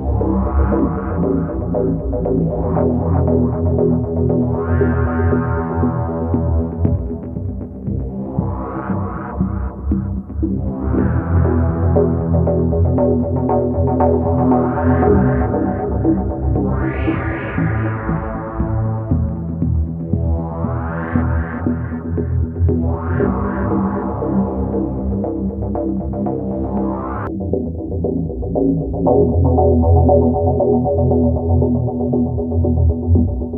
Thank you. Thank you.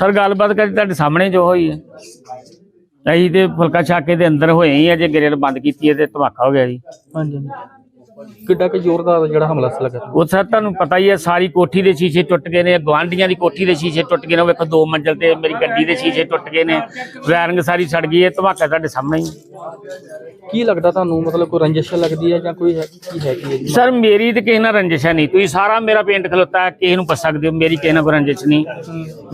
Sir, ਗੱਲਬਾਤ ਕਰੀ ਤੁਹਾਡੇ ਸਾਹਮਣੇ ਜੋ ਹੋਈ ਹੈ? ਅਸੀਂ ਤੇ ਫੁਲਕਾ ਛਾਕੇ ਦੇ ਅੰਦਰ ਹੋਏ ਹੀ ਆ, ਜੇ ਗ੍ਰਿਲ ਬੰਦ ਕੀਤੀ ਹੈ ਤੇ ਧਮਾਕਾ ਹੋ ਗਿਆ ਜੀ। ਹਾਂਜੀ। ਕਿੱਡਾ ਕਿ ਜ਼ੋਰਦਾਰ ਜਿਹੜਾ ਹਮਲਾ ਸੀ ਲੱਗਾ ਉਹ ਸਰ ਤੁਹਾਨੂੰ ਪਤਾ ਹੀ ਹੈ ਸਾਰੀ ਕੋਠੀ ਦੇ ਸ਼ੀਸ਼ੇ ਟੁੱਟ ਗਏ ਨੇ ਗਵਾਂਢੀਆਂ ਦੀ ਕੋਠੀ ਦੇ ਸ਼ੀਸ਼ੇ ਟੁੱਟ ਗਏ ਨੇ ਉਹ ਵੇਖੋ ਦੋ ਮੰਜ਼ਲ ਤੇ ਮੇਰੀ ਗੱਡੀ ਦੇ ਸ਼ੀਸ਼ੇ ਟੁੱਟ ਗਏ ਨੇ ਵਾਇਰਿੰਗ ਸਾਰੀ ਸੜ ਗਈ ਹੈ ਧਮਾਕਾ ਤੁਹਾਡੇ ਸਾਹਮਣੇ ਹੀ। ਕੀ ਲੱਗਦਾ ਤੁਹਾਨੂੰ? ਮਤਲਬ ਕੋਈ ਰੰਜਿਸ਼ ਲੱਗਦੀ ਹੈ ਜਾਂ ਕੋਈ ਹੈ ਕੀ ਹੈ ਜੀ? ਸਰ ਮੇਰੀ ਤੇ ਕਿਸੇ ਨਾਲ ਰੰਜਿਸ਼ ਹੈ ਨਹੀਂ ਤੁਸੀਂ ਸਾਰਾ ਮੇਰਾ ਪੇਂਟ ਖਲੋਤਾ ਹੈ, ਕਿਸੇ ਨੂੰ ਪੁੱਛ ਸਕਦੇ ਹੋ ਮੇਰੀ ਕਿਸੇ ਨਾਲ ਕੋਈ ਰੰਜਿਸ਼ ਨਹੀਂ।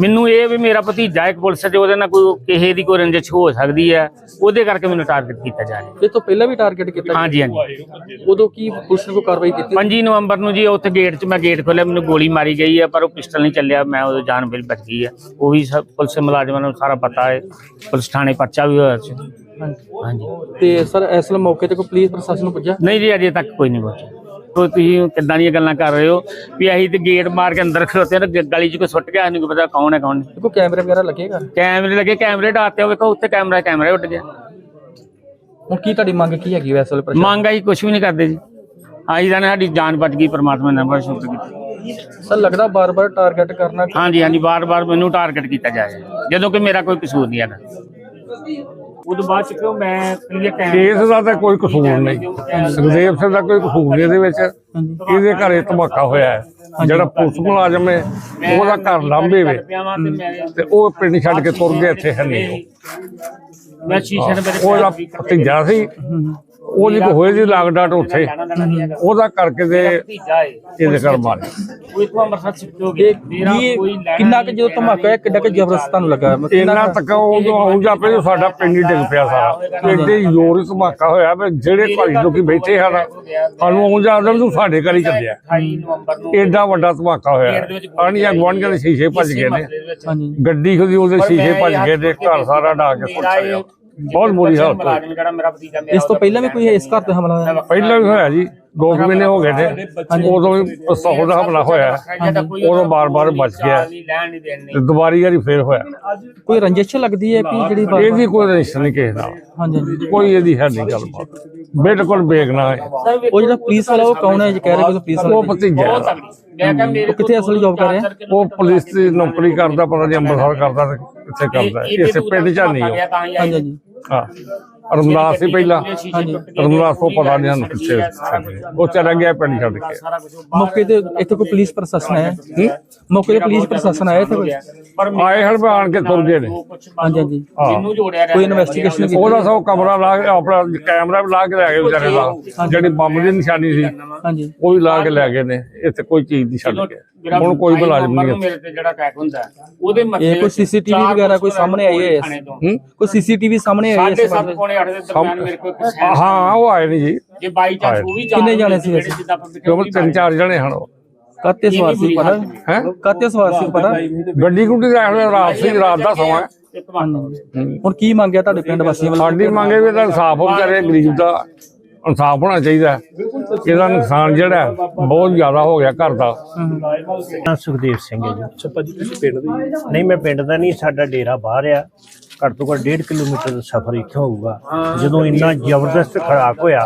ਮੈਨੂੰ ਇਹ ਵੀ ਮੇਰਾ ਭਤੀਜਾ ਇੱਕ ਪੁਲਿਸ 'ਚ ਉਹਦੇ ਨਾਲ ਕੋਈ ਕਿਸੇ ਦੀ ਕੋਈ ਰੰਜਿਸ਼ ਹੋ ਸਕਦੀ ਹੈ ਉਹਦੇ ਕਰਕੇ ਮੈਨੂੰ ਟਾਰਗੇਟ ਕੀਤਾ ਜਾ ਰਿਹਾ। ਇਹ ਤੋਂ ਪਹਿਲਾਂ ਵੀ ਟਾਰਗੇਟ ਕੀਤਾ? ਹਾਂਜੀ ਹਾਂਜੀ। ਉਦੋਂ ਕੀ ਪੁਲਿਸ ਨੇ ਕੋਈ ਕਾਰਵਾਈ ਕੀਤੀ? 25 ਨਵੰਬਰ ਨੂੰ ਜੀ ਉੱਥੇ ਗੇਟ 'ਚ ਮੈਂ ਗੇਟ ਖੋਲਿਆ ਮੈਨੂੰ ਗੋਲੀ ਮਾਰੀ ਗਈ ਹੈ ਪਰ ਉਹ ਪਿਸਟਲ ਨਹੀਂ ਚੱਲਿਆ ਮੈਂ ਉਹਦੀ ਜਾਨ ਬਿਲ ਬਚ ਗਈ ਹੈ ਉਹ ਵੀ ਸਭ ਪੁਲਿਸ ਮੁਲਾਜ਼ਮਾਂ ਨੂੰ ਸਾਰਾ ਪਤਾ ਹੈ ਪੁਲਿਸ ਥਾਣੇ ਪਰਚਾ ਵੀ ਹੋਇਆ ਸੀ। ਹਾਂਜੀ। ਤੇ ਸਰ ਇਸ ਵੇਲੇ ਮੌਕੇ ਤੇ ਕੋਈ ਪੁਲਿਸ ਪ੍ਰਸ਼ਾਸਨ ਪੁੱਜਾ ਨਹੀਂ ਜੀ ਅਜੇ ਤੱਕ ਕੋਈ ਨਹੀਂ ਪਹੁੰਚਿਆ ਉਹ ਤੁਸੀਂ ਕਿੱਦਾਂ ਦੀਆਂ ਗੱਲਾਂ ਕਰ ਰਹੇ ਹੋ? ਵੀ ਅਸੀਂ ਤੇ ਗੇਟ ਮਾਰ ਕੇ ਅੰਦਰ ਖਲੋਤੇ ਨੇ ਗਲੀ 'ਚ ਕੋਈ ਸੁੱਟ ਗਿਆ ਨਹੀਂ ਕੋਈ ਪਤਾ ਕੌਣ ਹੈ ਕੌਣ ਨਹੀਂ। ਕੋਈ ਕੈਮਰੇ ਵਗੈਰਾ ਲੱਗੇਗਾ ਕੈਮਰੇ ਲੱਗੇ ਕੈਮਰੇ ਢਾਤੇ ਹੋ ਵੇਖੋ ਉੱਥੇ ਕੈਮਰਾ ਕੈਮਰਾ ਉੱਡ ਗਿਆ। ਹੁਣ ਕੀ ਤੁਹਾਡੀ ਮੰਗ ਕੀ ਹੈਗੀ ਪ੍ਰਸ਼ਾਸਨ? ਮੰਗ ਅਸੀਂ ਕੁਝ ਵੀ ਨਹੀਂ ਕਰਦੇ ਜੀ। ਆਈ ਜਾਣੇ ਸਾਡੀ ਜਾਨ ਬਚ ਗਈ ਪਰਮਾਤਮਾ ਨੇ ਬੜਾ ਸ਼ੁਕਰ ਕੀਤਾ। ਸਰ ਲੱਗਦਾ ਬਾਰ-ਬਾਰ ਟਾਰਗੇਟ ਕਰਨਾ ਹਾਂਜੀ ਹਾਂਜੀ ਬਾਰ-ਬਾਰ ਮੈਨੂੰ ਟਾਰਗੇਟ ਕੀਤਾ ਜਾ ਰਿਹਾ ਜਦੋਂ ਕਿ ਮੇਰਾ ਕੋਈ ਕਸੂਰ ਨਹੀਂ ਹੈਗਾ। ਉਦੋਂ ਬਾਅਦ ਚ ਕਿਉਂ ਮੈਂ ਕਲੀਅਰ ਟਾਈਮ ਕੇਸ ਦਾ ਤਾਂ ਕੋਈ ਕਸੂਰ ਨਹੀਂ। ਸੁਖਦੇਵ ਸਿੰਘ ਦਾ ਕੋਈ ਕਸੂਰ ਨਹੀਂ ਇਹਦੇ ਵਿੱਚ। ਇਹਦੇ ਘਰੇ ਧਮਾਕਾ ਹੋਇਆ ਹੈ। ਜਿਹੜਾ ਪੁਲਿਸ ਮੁਲਾਜ਼ਮ ਹੈ ਉਹਦਾ ਘਰ ਲਾਂਭੇ ਵੇ। ਤੇ ਉਹ ਪਿੰਡ ਛੱਡ ਕੇ ਤੁਰ ਗਿਆ ਇੱਥੇ ਹੈ ਨਹੀਂ ਉਹ। ਮੈਂ ਸ਼ੀਸ਼ੇ ਦੇ ਮੇਰੇ ਉਹਦਾ ਭਤੀਜਾ ਸੀ ਉਹਦੀ ਕੋ ਹੋਏ ਦੀ ਲਾਗ ਡਾਟ ਉੱਥੇ। ਉਹਦਾ ਕਰਕੇ ਤੇ ਇਹਦੇ ਘਰ ਮਾਰੇ ਉਹ ਇਤੋਂ ਅੰਮ੍ਰਿਤਸਰ ਸ਼ਿਫਟ ਹੋ ਗਿਆ ਮੇਰਾ ਕੋਈ ਲੈਣਾ ਕਿੰਨਾ ਕਿ ਜਦੋਂ ਧਮਾਕਾ ਹੋਇਆ ਕਿੱਡਾ ਕਿ ਜ਼ਬਰਦਸਤ ਤੁਹਾਨੂੰ ਲੱਗਾ? ਇੰਨਾ ਤੱਕ ਉਦੋਂ ਆਉਂਦਾ ਪਿਆ ਸਾਡਾ ਪਿੰਡ ਹੀ ਡਿੱਗ ਪਿਆ ਸਾਰਾ। ਐਡੇ ਜ਼ੋਰ ਧਮਾਕਾ ਹੋਇਆ ਵੀ ਜਿਹੜੇ ਘਰ ਲੋਕੀ ਬੈਠੇ ਹਨ ਸਾਨੂੰ ਆਉਂਦਾ ਆਉਂਦਾ ਵੀ ਤੂੰ ਸਾਡੇ ਘਰ ਹੀ ਚੱਲਿਆ 28 ਨਵੰਬਰ ਨੂੰ ਏਡਾ ਵੱਡਾ ਧਮਾਕਾ ਹੋਇਆ। ਆਣੀਆਂ ਗਵਾਂਢੀਆਂ ਦੇ ਸ਼ੀਸ਼ੇ ਭੱਜ ਗਏ ਨੇ। ਹਾਂਜੀ। ਗੱਡੀ ਖੁਦੀ ਉਹਦੇ ਸ਼ੀਸ਼ੇ ਭੱਜ ਗਏ ਤੇ ਘਰ ਸਾਰਾ ਡਾ ਕੇ ਸੁੱਟ ਗਿਆ ਬਹੁਤ ਬੁਰੀ ਹਾਲਤ ਹੋਈ ਜਿਹੜਾ ਮੇਰਾ ਭਤੀਜਾ ਮੇਰਾ ਇਸ ਤੋਂ ਪਹਿਲਾਂ ਵੀ ਕੋਈ ਇਸ ਘਰ ਤੇ ਹਮਲਾ ਹੋਇਆ? ਪਹਿਲਾਂ ਵੀ ਹੋਇਆ ਜੀ ਦੋ ਕੁ ਮਹੀਨੇ ਹੋ ਗਏ ਨੇ। ਉਦੋਂ ਵੀ ਪਿਸਤੌਲ ਦਾ ਹਮਲਾ ਹੋਇਆ। ਉਦੋਂ ਬਾਰ-ਬਾਰ ਬਚ ਗਿਆ। ਲੈਣ ਨਹੀਂ ਦੇਣੀ ਤੇ ਦੁਬਾਰੀ ਵਾਰੀ ਫੇਰ ਹੋਇਆ। ਕੋਈ ਰੰਜਿਸ਼ ਲੱਗਦੀ ਹੈ ਕਿ ਜਿਹੜੀ ਬਾਰ- ਇਹਦੀ ਕੋਈ ਰਿਸ਼ਤਾ ਨਹੀਂ ਕਿਸੇ ਨਾਲ। ਹਾਂਜੀ ਹਾਂਜੀ। ਕੋਈ ਇਹਦੀ ਹੈ ਨਹੀਂ ਗੱਲਬਾਤ। ਬਿਲਕੁਲ ਬੇਗਨਾ ਹੈ ਉਹ ਜਿਹੜਾ ਪੁਲਿਸ ਵਾਲਾ ਉਹ ਕੌਣ ਹੈ? ਜੀ ਕਹਿ ਰਹੇ ਕਿ ਪੁਲਿਸ ਵਾਲਾ। ਉਹ ਭਤੀਜਾ ਹੈ। ਮੈਂ ਕਿਹਾ ਮੇਰੇ ਉਹ ਕਿੱਥੇ ਅਸਲ ਜੌਬ ਕਰ ਰਿਹਾ? ਉਹ ਪੁਲਿਸ ਦੀ ਨੌਕਰੀ ਕਰਦਾ ਪਤਾ ਨਹੀਂ ਅੰਮ੍ਰਿਤਸਰ ਕਰਦਾ ਤੇ ਕਿੱਥੇ ਕਰਦਾ ਇਸੇ ਪਿੰਡ ਚ ਨਹੀਂ ਉਹ। ਹਾਂਜੀ ਹਾਂਜੀ। ਹਾਂ ਰਮਦਾਸ ਸੀ ਪਹਿਲਾਂ। ਰਮਦਾਸ ਤੋਂ ਪਤਾ ਨਹੀਂ ਹਨ ਪਿੱਛੇ ਉਹ ਚਲਾ ਗਿਆ ਪਿੰਡ ਛੱਡ ਕੇ। ਮੌਕੇ ਤੇ ਇੱਥੇ ਕੋਈ ਪੁਲਿਸ ਪ੍ਰਸ਼ਾਸਨ ਆਇਆ? ਮੌਕੇ ਤੇ ਪੁਲਿਸ ਪ੍ਰਸ਼ਾਸਨ ਆਇਆ ਇੱਥੇ ਕੋਈ? ਆਏ ਹਣ ਆਣ ਕੇ ਤੁਰ ਗਏ ਨੇ। ਹਾਂਜੀ ਹਾਂਜੀ। ਕੋਈ ਇਨਵੈਸਟੀਗੇਸ਼ਨ ਕੀਤੀ ਉਹਦਾ ਸਭ ਕਮਰਾ ਲਾ ਕੇ ਆਪਣਾ ਕੈਮਰਾ ਵੀ ਲਾ ਕੇ ਲੈ ਗਏ ਵਿਚਾਰੇ ਦਾ। ਜਿਹੜੀ ਬੰਬ ਦੀ ਨਿਸ਼ਾਨੀ ਸੀ ਹਾਂਜੀ। ਉਹ ਵੀ ਲਾ ਕੇ ਲੈ ਗਏ ਨੇ। ਇੱਥੇ ਕੋਈ ਚੀਜ਼ ਨਹੀਂ ਛੱਡ ਕੇ। ਹੁਣ ਕੋਈ ਮੁਲਾਜ਼ਮ ਨਹੀਂ ਮੇਰੇ ਤੇ ਜਿਹੜਾ ਅਟੈਕ ਹੁੰਦਾ ਉਹਦੇ ਮਸਲੇ ਕੋਈ ਸੀਸੀਟੀਵੀ ਵਗੈਰਾ ਕੋਈ ਸਾਹਮਣੇ ਆਈ ਹੈ ਕੋਈ ਸੀਸੀਟੀਵੀ ਸਾਹਮਣੇ ਆਈ ਹੈ ਸਾਡੇ ਸੱਤ ਹਾਂ ਉਹ ਆਏ ਨੇ ਜੀ। ਜੇ ਬਾਈ ਚਾਂਸ ਤਿੰਨ ਚਾਰ ਜਣੇ ਹਨ ਉਹ। ਕਾਤੇ ਸਵਾਰ ਸੀ ਪਤਾ? ਹੈਂ? ਕਾਤੇ ਸਵਾਰ ਸੀ ਪਤਾ? ਗੱਡੀ ਗੁੱਡੀ ਦਾ ਹੁਣ ਰਾਤ ਸੀ ਰਾਤ ਦਾ ਸਮਾਂ ਹੁਣ ਕੀ ਮੰਗਿਆ ਤੁਹਾਡੇ ਪਿੰਡ ਵਾਸੀਆਂ ਵੱਲੋਂ? ਸਾਡੀ ਮੰਗੇ ਵੀ ਤਾਂ ਇਨਸਾਫ ਹੋ ਵਿਚਾਰੇ ਗਰੀਬ ਦਾ। ਇਨਸਾਫ ਹੋਣਾ ਚਾਹੀਦਾ ਇਹਦਾ ਨੁਕਸਾਨ ਜਿਹੜਾ ਬਹੁਤ ਜ਼ਿਆਦਾ ਹੋ ਗਿਆ ਘਰ ਦਾ। ਨਾਂ ਸੁਖਦੇਵ ਸਿੰਘ ਹੈ ਜੀ। ਅੱਛਾ ਭਾਜੀ ਤੁਸੀਂ ਪਿੰਡ ਦੇ ਨਹੀਂ, ਮੈਂ ਪਿੰਡ ਦਾ ਨਹੀਂ, ਸਾਡਾ ਡੇਰਾ ਬਾਹਰ ਆ। ਘੱਟ ਤੋਂ ਘੱਟ 1.5 ਕਿਲੋਮੀਟਰ ਦਾ ਸਫ਼ਰ ਇੱਥੇ ਹੋਊਗਾ। ਜਦੋਂ ਇੰਨਾ ਜ਼ਬਰਦਸਤ ਖੜਾਕ ਹੋਇਆ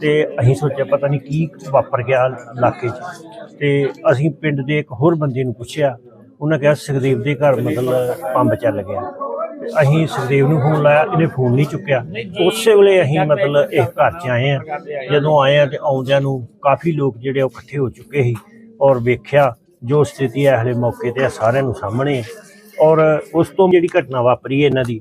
ਤੇ ਅਸੀਂ ਸੋਚਿਆ ਪਤਾ ਨਹੀਂ ਕੀ ਵਾਪਰ ਗਿਆ ਇਲਾਕੇ 'ਚ। ਤੇ ਅਸੀਂ ਪਿੰਡ ਦੇ ਇੱਕ ਹੋਰ ਬੰਦੇ ਨੂੰ ਪੁੱਛਿਆ। ਉਹਨਾਂ ਕਿਹਾ, ਸੁਖਦੇਵ ਦੇ ਘਰ ਮਤਲਬ ਪੰਬ ਚੱਲ ਗਿਆ। ਅਸੀਂ ਸੁਖਦੇਵ ਨੂੰ ਫੋਨ ਲਾਇਆ ਇਹਨੇ ਫੋਨ ਨਹੀਂ ਚੁੱਕਿਆ। ਉਸੇ ਵੇਲੇ ਅਸੀਂ ਮਤਲਬ ਇਸ ਘਰ 'ਚ ਆਏ ਆ ਜਦੋਂ ਆਏ ਆ ਤੇ ਆਉਂਦਿਆਂ ਨੂੰ ਕਾਫੀ ਲੋਕ ਜਿਹੜੇ ਉਹ ਇਕੱਠੇ ਹੋ ਚੁੱਕੇ ਸੀ ਔਰ ਵੇਖਿਆ ਜੋ ਸਥਿਤੀ ਹੈ ਹਲੇ ਮੌਕੇ ਤੇ ਆ ਸਾਰਿਆਂ ਨੂੰ ਸਾਹਮਣੇ। ਔਰ ਉਸ ਤੋਂ ਜਿਹੜੀ ਘਟਨਾ ਵਾਪਰੀ ਹੈ ਇਹਨਾਂ ਦੀ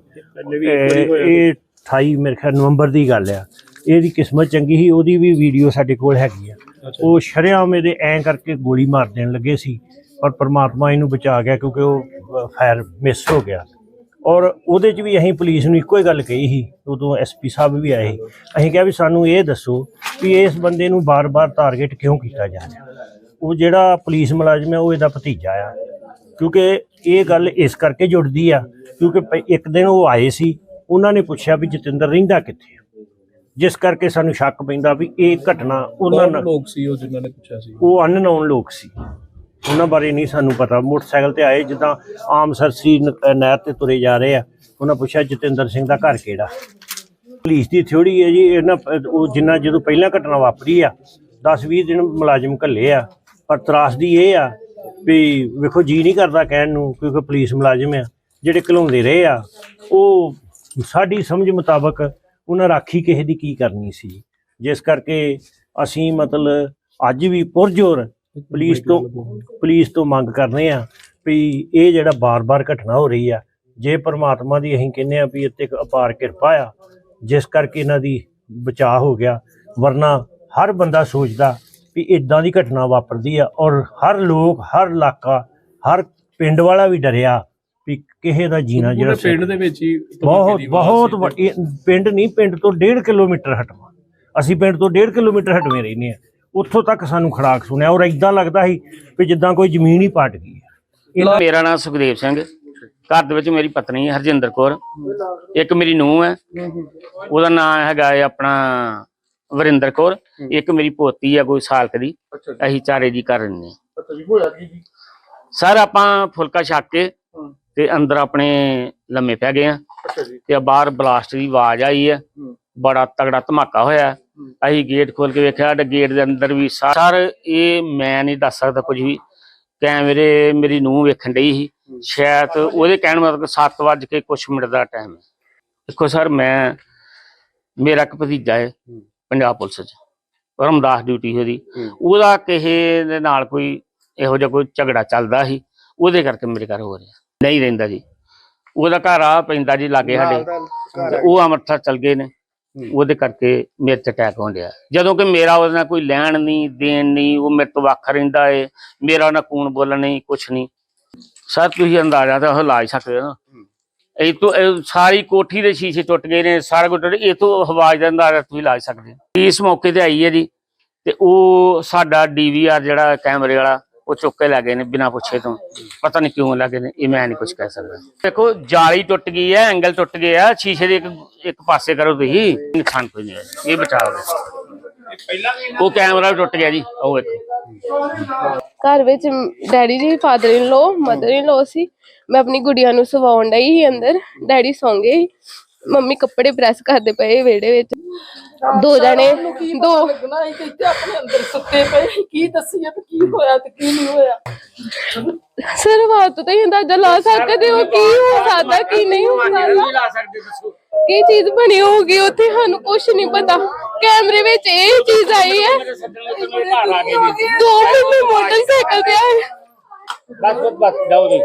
ਇਹ ਇਹ 28 ਮੇਰੇ ਖਿਆਲ ਨਵੰਬਰ ਦੀ ਗੱਲ ਆ। ਇਹਦੀ ਕਿਸਮਤ ਚੰਗੀ ਸੀ ਉਹਦੀ ਵੀ ਵੀਡੀਓ ਸਾਡੇ ਕੋਲ ਹੈਗੀ ਆ। ਉਹ ਸ਼ਰੇਆਮ ਇਹਦੇ ਐਂ ਕਰਕੇ ਗੋਲੀ ਮਾਰ ਦੇਣ ਲੱਗੇ ਸੀ ਪਰ ਪ੍ਰਮਾਤਮਾ ਇਹਨੂੰ ਬਚਾ ਗਿਆ ਕਿਉਂਕਿ ਉਹ ਫਾਇਰ ਮਿਸ ਹੋ ਗਿਆ। ਔਰ ਉਹਦੇ 'ਚ ਵੀ ਅਸੀਂ ਪੁਲਿਸ ਨੂੰ ਇੱਕੋ ਹੀ ਗੱਲ ਕਹੀ ਸੀ ਉਦੋਂ ਐਸਪੀ ਸਾਹਿਬ ਵੀ ਆਏ। ਅਸੀਂ ਕਿਹਾ ਵੀ ਸਾਨੂੰ ਇਹ ਦੱਸੋ ਵੀ ਇਸ ਬੰਦੇ ਨੂੰ ਬਾਰ-ਬਾਰ ਟਾਰਗੇਟ ਕਿਉਂ ਕੀਤਾ ਜਾ ਰਿਹਾ। ਉਹ ਜਿਹੜਾ ਪੁਲਿਸ ਮੁਲਾਜ਼ਮ ਹੈ ਉਹ ਇਹਦਾ ਭਤੀਜਾ ਆ। ਕਿਉਂਕਿ ਇਹ ਗੱਲ ਇਸ ਕਰਕੇ ਜੁੜਦੀ ਆ ਕਿਉਂਕਿ ਇੱਕ ਦਿਨ ਉਹ ਆਏ ਸੀ ਉਹਨਾਂ ਨੇ ਪੁੱਛਿਆ ਵੀ ਜਤਿੰਦਰ ਰਹਿੰਦਾ ਕਿੱਥੇ ਜਿਸ ਕਰਕੇ ਸਾਨੂੰ ਸ਼ੱਕ ਪੈਂਦਾ ਵੀ ਇਹ ਘਟਨਾ ਉਹਨਾਂ ਨਾਲ ਲੋਕ ਸੀ ਉਹ ਜਿਨ੍ਹਾਂ ਨੇ ਪੁੱਛਿਆ ਸੀ? ਉਹ ਅਨਨੋਨ ਲੋਕ ਸੀ। ਉਹਨਾਂ ਬਾਰੇ ਨਹੀਂ ਸਾਨੂੰ ਪਤਾ। ਮੋਟਰਸਾਈਕਲ ਤੇ ਆਏ, ਜਿੱਦਾਂ ਆਮ ਸਰਸੀ ਨ- ਨਹਿਰ ਤੇ ਤੁਰੇ ਜਾ ਰਹੇ ਆ। ਉਹਨਾਂ ਪੁੱਛਿਆ, ਜਤਿੰਦਰ ਸਿੰਘ ਦਾ ਘਰ ਕਿਹੜਾ? ਪੁਲਿਸ ਦੀ ਥਿਉੜੀ ਹੈ ਜੀ ਇਹਨਾਂ ਉਹ ਜਿੰਨਾ ਜਦੋਂ ਪਹਿਲਾਂ ਘਟਨਾ ਵਾਪਰੀ ਆ 10-20 ਦਿਨ ਮੁਲਾਜ਼ਮ ਘੱਲੇ ਆ। ਪਰ ਤਰਾਸਦੀ ਇਹ ਆ ਵੀ ਵੇਖੋ, ਜੀ ਨਹੀਂ ਕਰਦਾ ਕਹਿਣ ਨੂੰ, ਕਿਉਂਕਿ ਪੁਲਿਸ ਮੁਲਾਜ਼ਮ ਆ, ਜਿਹੜੇ ਘਲਾਉਂਦੇ ਰਹੇ ਆ, ਉਹ ਸਾਡੀ ਸਮਝ ਮੁਤਾਬਕ ਉਹਨਾਂ ਰਾਖੀ ਕਿਸੇ ਦੀ ਕੀ ਕਰਨੀ ਸੀ। ਜਿਸ ਕਰਕੇ ਅਸੀਂ ਮਤਲਬ ਅੱਜ ਵੀ ਪੁਰਜੋਰ ਪੁਲਿਸ ਤੋਂ ਪੁਲਿਸ ਤੋਂ ਮੰਗ ਕਰਨੇ ਆ ਵੀ ਇਹ ਜਿਹੜਾ ਬਾਰ-ਬਾਰ ਘਟਨਾ ਹੋ ਰਹੀ ਆ ਜੇ ਪ੍ਰਮਾਤਮਾ ਦੀ ਅਸੀਂ ਕਹਿੰਦੇ ਆ ਵੀ ਇੱਥੇ ਇੱਕ ਅਪਾਰ ਕਿਰਪਾ ਆ ਜਿਸ ਕਰਕੇ ਇਹਨਾਂ ਦੀ ਬਚਾਅ ਹੋ ਗਿਆ ਵਰਨਾ ਹਰ ਬੰਦਾ ਸੋਚਦਾ ਵੀ ਇਦਾਂ ਦੀ ਘਟਨਾ ਵਾਪਰਦੀ ਆ ਔਰ ਹਰ ਲੋਕ ਹਰ ਇਲਾਕਾ ਹਰ ਪਿੰਡ ਵਾਲਾ ਵੀ ਡਰਿਆ ਵੀ ਕਿਸੇ ਦਾ ਜੀਣਾ ਜਿਹੜਾ ਪਿੰਡ ਦੇ ਵਿੱਚ ਹੀ ਬਹੁਤ ਬਹੁਤ ਪਿੰਡ ਨਹੀਂ ਪਿੰਡ ਤੋਂ 1.5 ਕਿਲੋਮੀਟਰ ਹਟਵਾ। ਅਸੀਂ ਪਿੰਡ ਤੋਂ 1.5 ਕਿਲੋਮੀਟਰ ਹਟਵੇਂ ਰਹਿੰਦੇ ਆ ਉੱਥੋਂ ਤੱਕ ਸਾਨੂੰ ਖੜਾਕ ਸੁਣਿਆ ਔਰ ਇਦਾਂ ਲੱਗਦਾ ਸੀ ਵੀ ਜਿੱਦਾਂ ਕੋਈ ਜ਼ਮੀਨ ਹੀ ਪਟ ਗਈ ਹੈ। ਮੇਰਾ ਨਾਮ ਸੁਖਦੇਵ ਸਿੰਘ ਘਰ ਦੇ ਵਿੱਚ ਮੇਰੀ ਪਤਨੀ ਹੈ ਹਰਜਿੰਦਰ ਕੌਰ। ਇੱਕ ਮੇਰੀ ਨੂੰਹ ਹੈ। ਉਹਦਾ ਨਾਮ ਹੈਗਾ ਹੈ ਆਪਣਾ ਵਰਿੰਦਰ ਕੌਰ। ਇੱਕ ਮੇਰੀ ਪੋਤੀ ਹੈ ਕੋਈ ਸਾਲ ਕੁ ਦੀ ਅਸੀਂ ਚਾਰੇ ਜੀ ਕਰ ਰਹੇ ਹਾਂ। ਸਰ ਆਪਾਂ ਫੁਲਕਾ ਛੱਕ ਕੇ ਤੇ ਅੰਦਰ ਆਪਣੇ ਲੰਮੇ ਪੈ ਗਏ ਆ ਤੇ ਬਾਹਰ ਬਲਾਸਟ ਦੀ ਆਵਾਜ਼ ਆਈ ਹੈ। ਬੜਾ ਤਗੜਾ ਧਮਾਕਾ ਹੋਇਆ। ਅਸੀਂ ਗੇਟ ਖੋਲ ਕੇ ਵੇਖਿਆ ਤੇ ਗੇਟ ਦੇ ਅੰਦਰ ਵੀ ਸਰ ਇਹ ਮੈਂ ਨਹੀਂ ਦੱਸ ਸਕਦਾ ਕੁਝ ਵੀ। ਕੈਮਰੇ ਮੇਰੀ ਨੂੰਹ ਵੇਖਣ ਡਈ ਸੀ। ਸ਼ਾਇਦ ਉਹਦੇ ਕਹਿਣ ਮਤਲਬ 7 ਵਜੇ ਕੇ ਕੁਛ ਮਿੰਟ ਦਾ ਟਾਈਮ ਹੈ। ਦੇਖੋ ਸਰ ਮੈਂ ਮੇਰਾ ਇੱਕ ਭਤੀਜਾ ਹੈ ਪੰਜਾਬ ਪੁਲਿਸ 'ਚ ਰਮਦਾਸ ਡਿਊਟੀ ਉਹਦੀ। ਉਹਦਾ ਕਿਸੇ ਦੇ ਨਾਲ ਕੋਈ ਇਹੋ ਜਿਹਾ ਕੋਈ ਝਗੜਾ ਚੱਲਦਾ ਸੀ ਉਹਦੇ ਕਰਕੇ ਮੇਰੇ ਘਰ ਹੋ ਰਿਹਾ। ਨਹੀਂ ਰਹਿੰਦਾ ਜੀ। ਉਹਦਾ ਘਰ ਆ ਪੈਂਦਾ ਜੀ ਲਾਗੇ ਸਾਡੇ। ਉਹ ਅੰਮ੍ਰਿਤਸਰ ਚਲ ਗਏ ਨੇ। ਉਹਦੇ ਕਰਕੇ ਮੇਰੇ ਤੇ ਅਟੈਕ ਹੋਣ ਡਿਆ। ਜਦੋਂ ਕਿ ਮੇਰਾ ਉਹਦੇ ਨਾਲ ਕੋਈ ਲੈਣ ਨਹੀਂ ਦੇਣ ਨਹੀਂ ਉਹ ਮੇਰੇ ਤੋਂ ਵੱਖ ਰਹਿੰਦਾ ਏ। ਮੇਰਾ ਉਹਨਾਂ ਕੂਣ ਬੋਲਣ ਨਹੀਂ ਕੁਛ ਨਹੀਂ। ਸਰ ਤੁਸੀਂ ਅੰਦਾਜ਼ਾ ਤਾਂ ਉਹ ਲਾ ਹੀ ਸਕਦੇ ਹੋ ਨਾ। ਇਹ ਤੋਂ ਸਾਰੀ ਕੋਠੀ ਦੇ ਸ਼ੀਸ਼ੇ ਟੁੱਟ ਗਏ ਨੇ ਸਾਰਾ ਕੁਝ ਟੁੱਟ ਇਹ ਤੋਂ ਆਵਾਜ਼ ਦਾ ਅੰਦਾਜ਼ਾ ਤੁਸੀਂ ਲਾ ਸਕਦੇ ਹੋ। ਇਸ ਮੌਕੇ ਤੇ ਆਈ ਹੈ ਜੀ ਤੇ ਉਹ ਸਾਡਾ ਡੀਵੀਆਰ ਜਿਹੜਾ ਕੈਮਰੇ ਵਾਲਾ ਉਹ ਚੁੱਕ ਕੇ ਲੈ ਗਏ ਨੇ ਬਿਨਾਂ ਪੁੱਛੇ ਤੋਂ। ਪਤਾ ਨਹੀਂ ਕਿਉਂ ਲੱਗੇ ਨੇ, ਇਹ ਮੈਂ ਨਹੀਂ ਕੁਝ ਕਹਿ ਸਕਦਾ। ਦੇਖੋ, ਜਾਲੀ ਟੁੱਟ ਗਈ ਹੈ, ਐਂਗਲ ਟੁੱਟ ਗਏ ਸ਼ੀਸ਼ੇ ਦੇ ਇੱਕ ਇੱਕ ਪਾਸੇ ਕਰੋ ਤੁਸੀਂ, ਨੁਕਸਾਨ ਕੋਈ ਨਹੀਂ ਹੋਇਆ। ਇਹ ਬਚਾਓ ਉਹ ਕੈਮਰਾ ਵੀ ਟੁੱਟ ਗਿਆ ਜੀ, ਉਹ ਵੇਖੋ। ਘਰ ਵਿੱਚ ਡੈਡੀ ਜੀ father in low mother in ਲੋ ਸੀ। ਮੈਂ ਆਪਣੀ ਗੁੜੀਆ ਨੂੰ ਸਵਾਉਣ ਡਈ ਸੀ ਅੰਦਰ, ਡੈਡੀ ਸੌਂ ਗਏ ਮੰਮੀ ਕੱਪੜੇ ਪ੍ਰੈਸ ਕਰਦੇ ਪਏ ਵਿਹੜੇ ਵਿੱਚ। ਦੋ ਜਣੇ ਦੋ ਲੱਗਣਾ ਇੱਥੇ ਆਪਣੇ ਅੰਦਰ ਸੁੱਤੇ ਪਏ। ਕੀ ਦੱਸੀਏ ਵੀ ਕੀ ਹੋਇਆ ਤੇ ਕੀ ਨਹੀਂ ਹੋਇਆ। ਸਰ ਬਾਤ ਤਾਂ ਹੀ ਅੰਦਾਜ਼ਾ ਲਾ ਸਕਦੇ ਹੋ ਕੀ ਹੋ ਸਕਦਾ ਕੀ ਨਹੀਂ ਹੋ ਸਕਦਾ? ਕੀ ਚੀਜ਼ ਬਣੀ ਹੋਊਗੀ ਉੱਥੇ ਸਾਨੂੰ ਕੁਝ ਨਹੀਂ ਪਤਾ। ਕੈਮਰੇ ਵਿੱਚ ਇਹ ਚੀਜ਼ ਆਈ ਹੈ। ਦੋ ਮੋਟਰਸਾਈਕਲ ਤੇ ਆਏ। ਬਸ ਬਸ ਜਾਓ ਜੀ।